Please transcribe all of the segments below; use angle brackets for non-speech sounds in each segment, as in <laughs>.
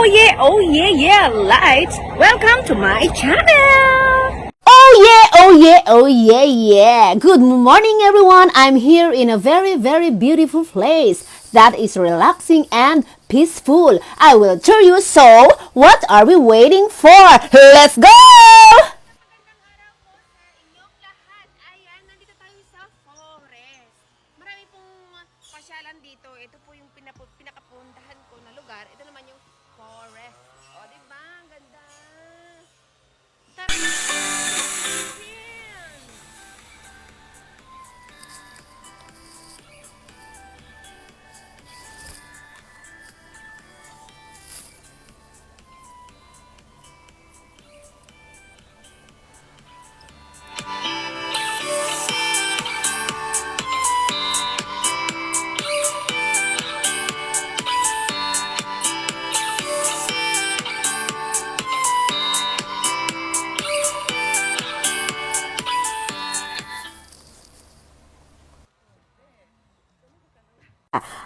Oh yeah, oh yeah, yeah, lights. Welcome to my channel. Oh yeah, oh yeah, oh yeah, yeah. Good morning everyone. I'm here in a very, very beautiful place that is relaxing and peaceful. I will tour you so what are we waiting for? Let's go! Magandang araw po sa inyong lahat. Ayan, nandito tayo sa forest. Marami pong pasyalan dito. Ito po yung pinapu- ko na lugar. Ito naman yung forest. O, di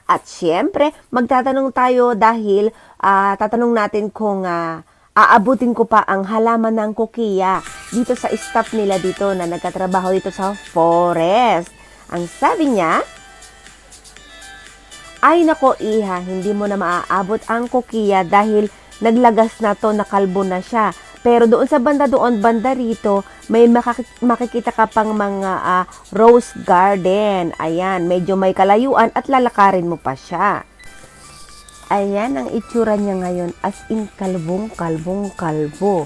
At syempre, magtatanong tayo dahil ah, tatanong natin kung ah, aabutin ko pa ang halaman ng kukiya dito sa staff nila dito na nagkatrabaho dito sa forest. Ang sabi niya, ay nako iha, hindi mo na maaabot ang kukiya dahil naglagas na to, nakalbo na siya. Pero doon sa banda doon, banda rito, may makikita ka pang mga ah, rose garden. Ayan, medyo may kalayuan at lalakarin mo pa siya. Ayan ang itsura niya ngayon as in kalbong, kalbong, kalbo.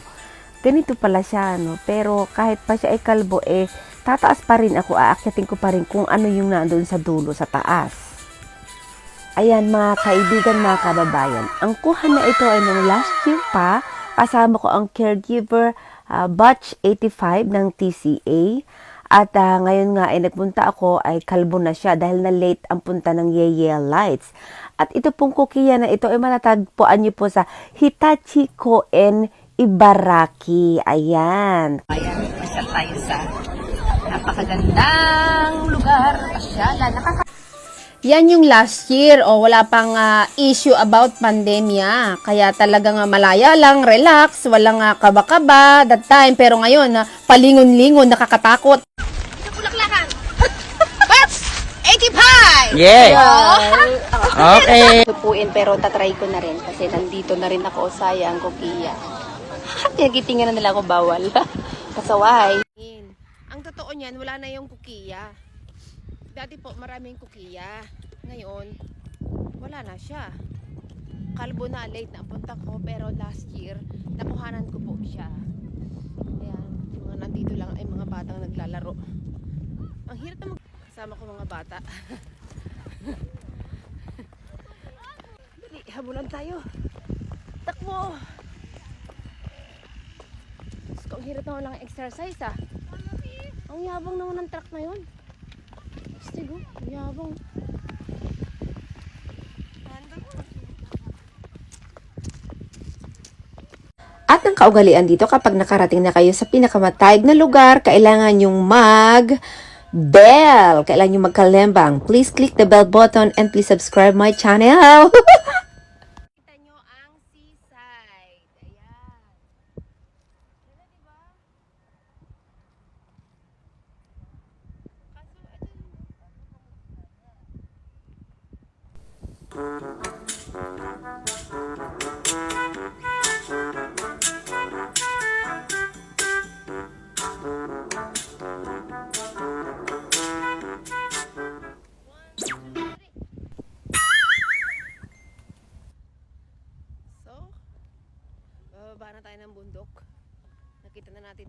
Ganito pala siya, no? Pero kahit pa siya ay kalbo, eh, tataas pa rin ako, aakyatin ko pa rin kung ano yung nandun sa dulo, sa taas. Ayan mga kaibigan, mga kababayan. Ang kuha na ito ay nung last year pa. Kasama ko ang caregiver ah, batch 85 ng TCA. At ah, ngayon nga ay nagpunta ako ay kalbo na siya dahil na late ang punta ng Yeye Lights. At ito pong kukiya na ito ay matatagpuan niyo po sa Hitachi Koen Ibaraki. Ayan. Ayan, pasyal tayo sa napakagandang lugar. Pasyalan, nakaka... Yan yung last year o wala pang ah, issue about pandemya. Kaya talagang ah, malaya lang, relax, walang uh, kaba-kaba that time. Pero ngayon, ah, palingon-lingon, nakakatakot. 85! <laughs> Yeah. <laughs> Okay. <laughs> Tupuin pero tatry ko na rin kasi nandito na rin ako sayang kukiya. Pinagitingan na nila ako bawal. Pasaway. Ang totoo niyan, wala na yung kukiya. Dati po maraming kukiya. Ngayon, wala na siya. Kalbo na, late na punta ko. Pero last year, nakuhanan ko po siya. Ayan, mga nandito lang ay mga batang naglalaro. Ang hirap na mag... Kasama ko mga bata. Dali, habulan tayo. Takbo! Diyos ang hirap naman lang exercise ah. Ang yabang naman ng truck na yun. Stigo, ang yabang. At ang kaugalian dito kapag nakarating na kayo sa pinakamatayag na lugar, kailangan yung mag bell. Kailangan yung magkalembang. Please click the bell button and please subscribe my channel. <laughs>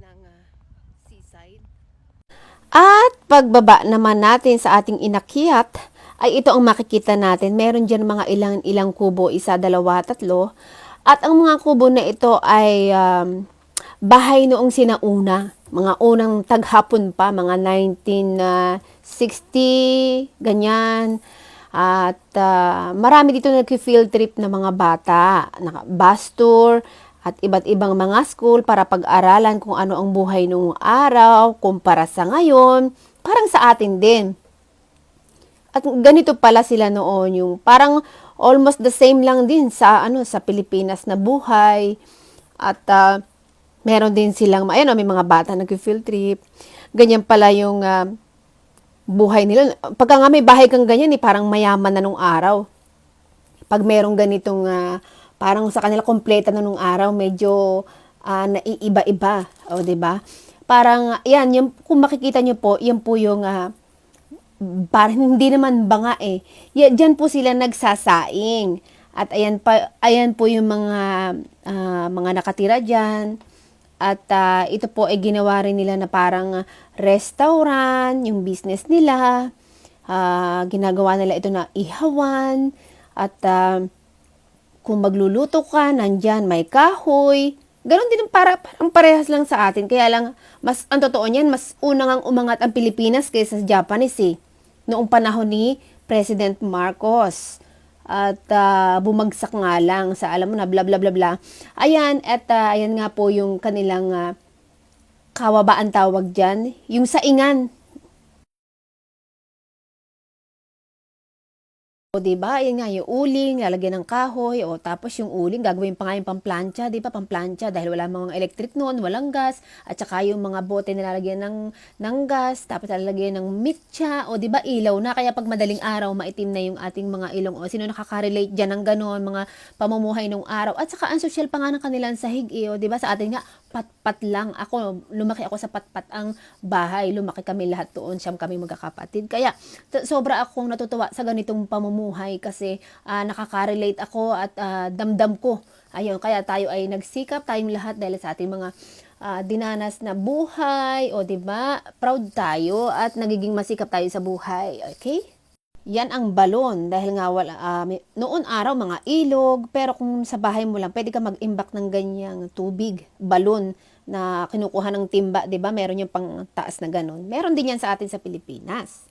Ang ah, seaside. At pagbaba naman natin sa ating inakyat, ay ito ang makikita natin. Meron dyan mga ilang ilang kubo, isa, dalawa, tatlo. At ang mga kubo na ito ay um, bahay noong sinauna. Mga unang taghapon pa, mga 1960, ganyan. At ah, marami dito nag-field trip na mga bata, bus tour, at iba't ibang mga school para pag-aralan kung ano ang buhay noong araw, kumpara sa ngayon, parang sa atin din. At ganito pala sila noon, yung parang almost the same lang din sa ano sa Pilipinas na buhay. At ah, meron din silang, ayun, may mga bata nag-field trip. Ganyan pala yung ah, buhay nila. Pagka nga may bahay kang ganyan, eh, parang mayaman na nung araw. Pag merong ganitong, ah, parang sa kanila kompleta na nung araw, medyo ah, naiiba-iba. O, di ba? Parang, yan, yung, kung makikita nyo po, yan po yung, ah, parang hindi naman banga eh. Ya, diyan po sila nagsasaing. At ayan pa ayan po yung mga ah, mga nakatira diyan. At ah, ito po ay ginawa rin nila na parang restaurant, yung business nila. Ah, ginagawa nila ito na ihawan at ah, kung magluluto ka, nandyan may kahoy. Ganon din para parang parehas lang sa atin. Kaya lang, mas, ang totoo niyan, mas unang ang umangat ang Pilipinas kaysa sa Japanese eh. Noong panahon ni President Marcos. At ah, bumagsak nga lang sa alam mo na bla bla bla bla. Ayan, at ah, ayan nga po yung kanilang ah, kawabaan tawag dyan. Yung saingan, O, di ba? Ayan nga, yung uling, lalagyan ng kahoy, o tapos yung uling, gagawin pa nga yung pamplancha, di ba? Pamplancha, dahil wala mga electric noon, walang gas, at saka yung mga bote nilalagyan ng, ng gas, tapos lalagyan ng mitya, o di ba? Ilaw na, kaya pag madaling araw, maitim na yung ating mga ilong, o sino nakaka-relate dyan ng ganon, mga pamumuhay nung araw, at saka ang social pa nga ng kanilang sahig, eh, o di ba? Sa atin nga, pat-pat lang. Ako, lumaki ako sa pat-pat ang bahay. Lumaki kami lahat doon. Siyam kami magkakapatid. Kaya, sobra akong natutuwa sa ganitong pamumuhay kasi ah, nakaka-relate ako at ah, damdam ko. Ayun, kaya tayo ay nagsikap tayong lahat dahil sa ating mga ah, dinanas na buhay. O, di ba? Proud tayo at nagiging masikap tayo sa buhay. Okay? Yan ang balon dahil nga wala may- noon araw mga ilog pero kung sa bahay mo lang pwede ka mag-imbak ng ganyang tubig, balon na kinukuha ng timba, 'di ba? Meron yung pang taas na ganun. Meron din yan sa atin sa Pilipinas.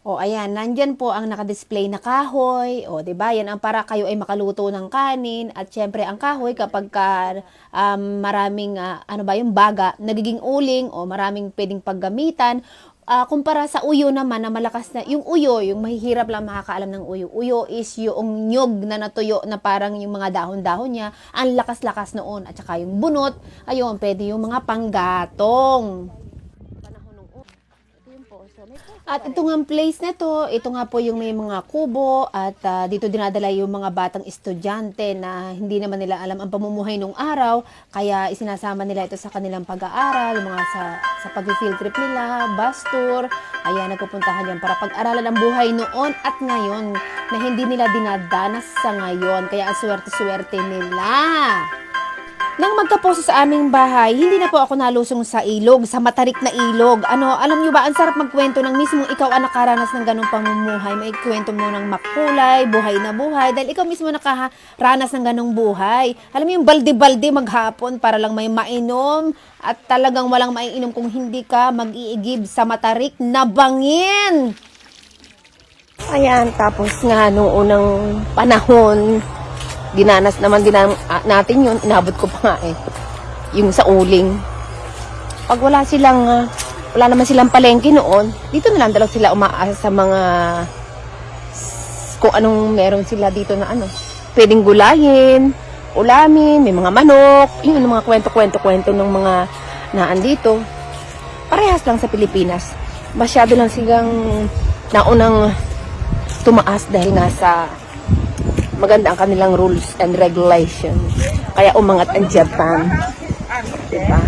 O ayan, nandyan po ang nakadisplay na kahoy. O, ba? Yan ang para kayo ay makaluto ng kanin at syempre ang kahoy kapag ka, um, maraming ah, ano ba yung baga, nagiging uling o maraming pwedeng paggamitan. Ah, kumpara sa uyo naman na malakas na, yung uyo, yung mahihirap lang makakaalam ng uyo. Uyo is yung nyog na natuyo na parang yung mga dahon-dahon niya. Ang lakas-lakas noon. At saka yung bunot, ayun, pwede yung mga panggatong. Panahon ng uyo. Ito yun po. So, may at ito nga place na to, ito nga po yung may mga kubo at ah, dito dinadala yung mga batang estudyante na hindi naman nila alam ang pamumuhay nung araw, kaya isinasama nila ito sa kanilang pag-aaral, mga sa, sa pag-field trip nila, bus tour, ayan, nagpupuntahan yan para pag-aralan ang buhay noon at ngayon na hindi nila dinadanas sa ngayon, kaya ang swerte-swerte nila. Nang magkaposo sa aming bahay, hindi na po ako nalusong sa ilog, sa matarik na ilog. Ano, alam nyo ba, ang sarap magkwento ng mismong ikaw ang nakaranas ng ganong pamumuhay. May kwento mo ng makulay, buhay na buhay, dahil ikaw mismo nakaranas ng ganong buhay. Alam mo yung balde-balde maghapon para lang may mainom at talagang walang maiinom kung hindi ka mag-iigib sa matarik na bangin. Ayan, tapos nga nung unang panahon, dinanas naman din ah, natin yun, inabot ko pa nga eh, yung sa uling. Pag wala silang, ah, wala naman silang palengke noon, dito na lang dalag sila umaasa sa mga, kung anong meron sila dito na ano, pwedeng gulayin, ulamin, may mga manok, yun, mga kwento-kwento-kwento ng mga naan dito. Parehas lang sa Pilipinas. Masyado lang silang naunang tumaas dahil nga sa maganda ang kanilang rules and regulations. Kaya umangat ang Japan. Diba?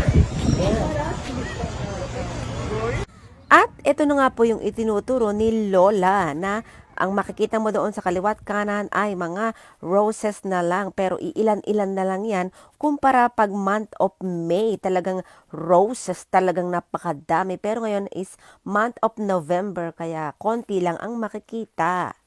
At ito na nga po yung itinuturo ni Lola na ang makikita mo doon sa kaliwat kanan ay mga roses na lang pero iilan-ilan na lang yan kumpara pag month of May talagang roses talagang napakadami pero ngayon is month of November kaya konti lang ang makikita.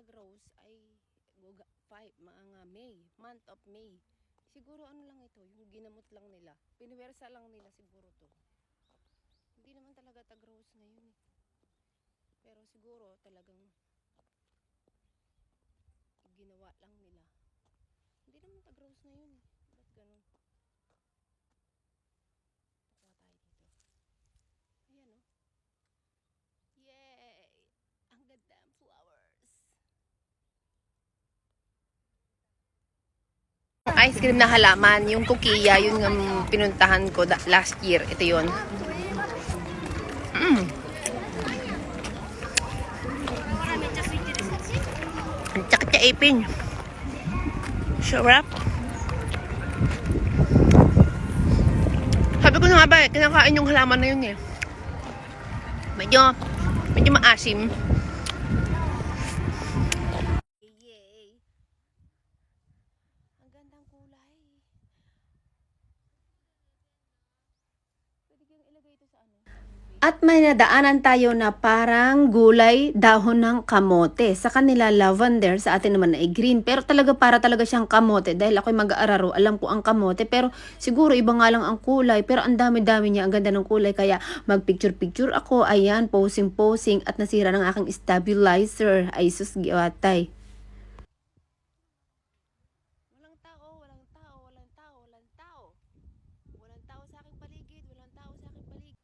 Ang tag-rose ay guga, five, mga May, month of May. Siguro ano lang ito, yung ginamot lang nila. Piniwersa lang nila siguro to. Hindi naman talaga tag-rose ngayon eh. siguro talagang ginawa lang nila. Hindi naman tag-rose na yun eh. Ba't ganun? Kukuha tayo dito. Ayan oh. Yay! Ang ganda ang flowers. Ice cream na halaman, yung kukiya, yun ang pinuntahan ko last year. Ito yun. Mm. Ang tsaka ipin. Sarap. Sabi ko na nga ba, eh, kinakain yung halaman na yun eh. Medyo, medyo maasim. Ang gandang kulay. Pwede kang ilagay ito sa ano? At may nadaanan tayo na parang gulay dahon ng kamote. Sa kanila lavender, sa atin naman ay green. Pero talaga para talaga siyang kamote. Dahil ako'y mag-aararo, alam ko ang kamote. Pero siguro iba nga lang ang kulay. Pero ang dami-dami niya, ang ganda ng kulay. Kaya mag-picture-picture ako. Ayan, posing-posing. At nasira ng aking stabilizer. Ay sus, giwatay. Walang tao, walang tao, walang tao, walang tao. Walang tao sa aking paligid, walang tao sa aking paligid.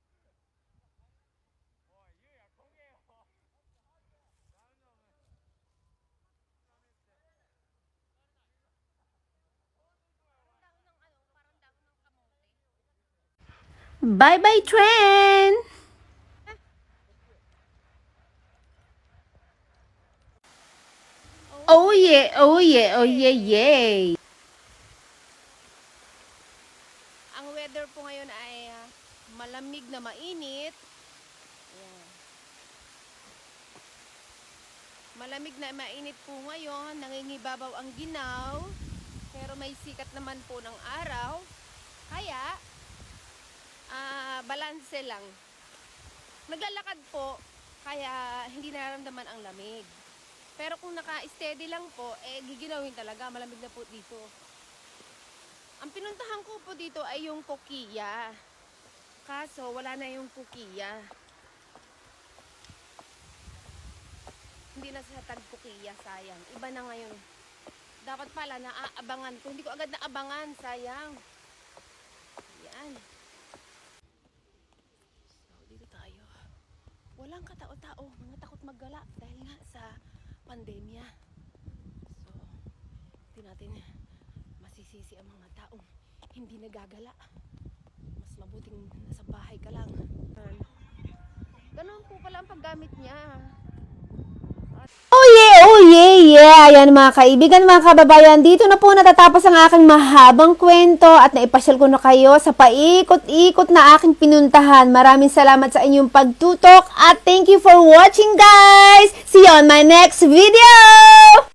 Bye-bye, trend! Oh yeah, oh yeah, oh yeah, yay! Ang weather po ngayon ay ah, malamig na mainit. Ayan. Malamig na mainit po ngayon, nangingibabaw ang ginaw, pero may sikat naman po ng araw. Kaya, ah balanse lang. Naglalakad po, kaya hindi nararamdaman ang lamig. Pero kung naka-steady lang po, eh giginawin talaga, malamig na po dito. Ang pinuntahan ko po dito ay yung Kokiya. Kaso wala na yung Kokiya. Hindi na sa tag Kokiya, sayang. Iba na ngayon. Dapat pala naaabangan ko. Hindi ko agad naabangan, sayang. Yan. So, dito tayo. Walang katao-tao. Mga takot maggala dahil nga sa pandemya. So, hindi natin masisisi ang mga taong hindi nagagala. Mas mabuting nasa bahay ka lang. Ganun po pala ang paggamit niya. Oh yeah, oh yeah, yeah. Ayan mga kaibigan, mga kababayan, dito na po natatapos ang aking mahabang kwento at naipasyal ko na kayo sa paikot-ikot na aking pinuntahan. Maraming salamat sa inyong pagtutok at thank you for watching guys! See you on my next video!